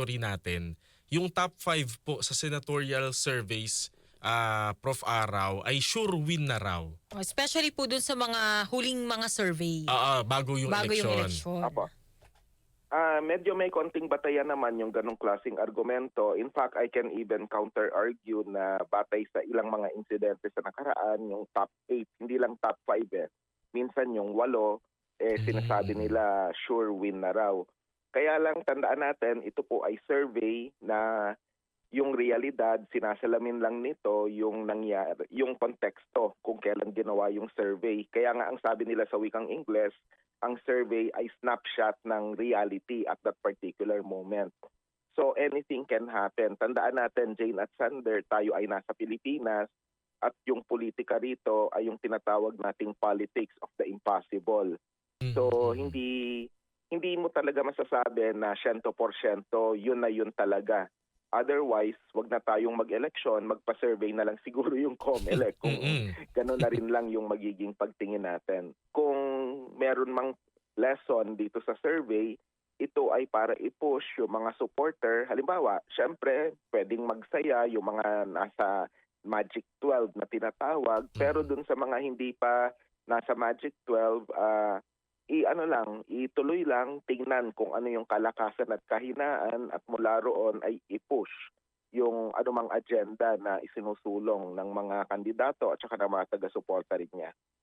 victory natin, yung top 5 po sa senatorial surveys, ah, Prof. Araw, ay sure win na raw. Especially po dun sa mga huling mga survey. Ah, ah, bago yung bago eleksyon. yung eleksyon. Apo. Ah, medyo may konting batayan naman yung ganong klaseng argumento. In fact, I can even counter-argue na batay sa ilang mga insidente sa nakaraan, yung top 8, hindi lang top 5 eh. Minsan yung walo, eh, sinasabi Mm. nila sure win na raw. Kaya lang tandaan natin, ito po ay survey na yung realidad, sinasalamin lang nito yung nangyari, yung konteksto kung kailan ginawa yung survey. Kaya nga ang sabi nila sa wikang Ingles, ang survey ay snapshot ng reality at that particular moment. So anything can happen. Tandaan natin, Jane at Sander, tayo ay nasa Pilipinas at yung politika rito ay yung tinatawag nating politics of the impossible. So Mhm. hindi hindi mo talaga masasabi na 100% yun na yun talaga. Otherwise, wag na tayong mag-eleksyon, magpa-survey na lang siguro yung COMELEC kung ganun na rin lang yung magiging pagtingin natin. Kung meron mang lesson dito sa survey, ito ay para i-push yung mga supporter. Halimbawa, syempre, pwedeng magsaya yung mga nasa Magic 12 na tinatawag. Pero dun sa mga hindi pa nasa Magic 12, ah i ano lang, ituloy lang, tingnan kung ano yung kalakasan at kahinaan at mula roon ay i-push yung anumang agenda na isinusulong ng mga kandidato at saka ng mga taga-suporta rin niya.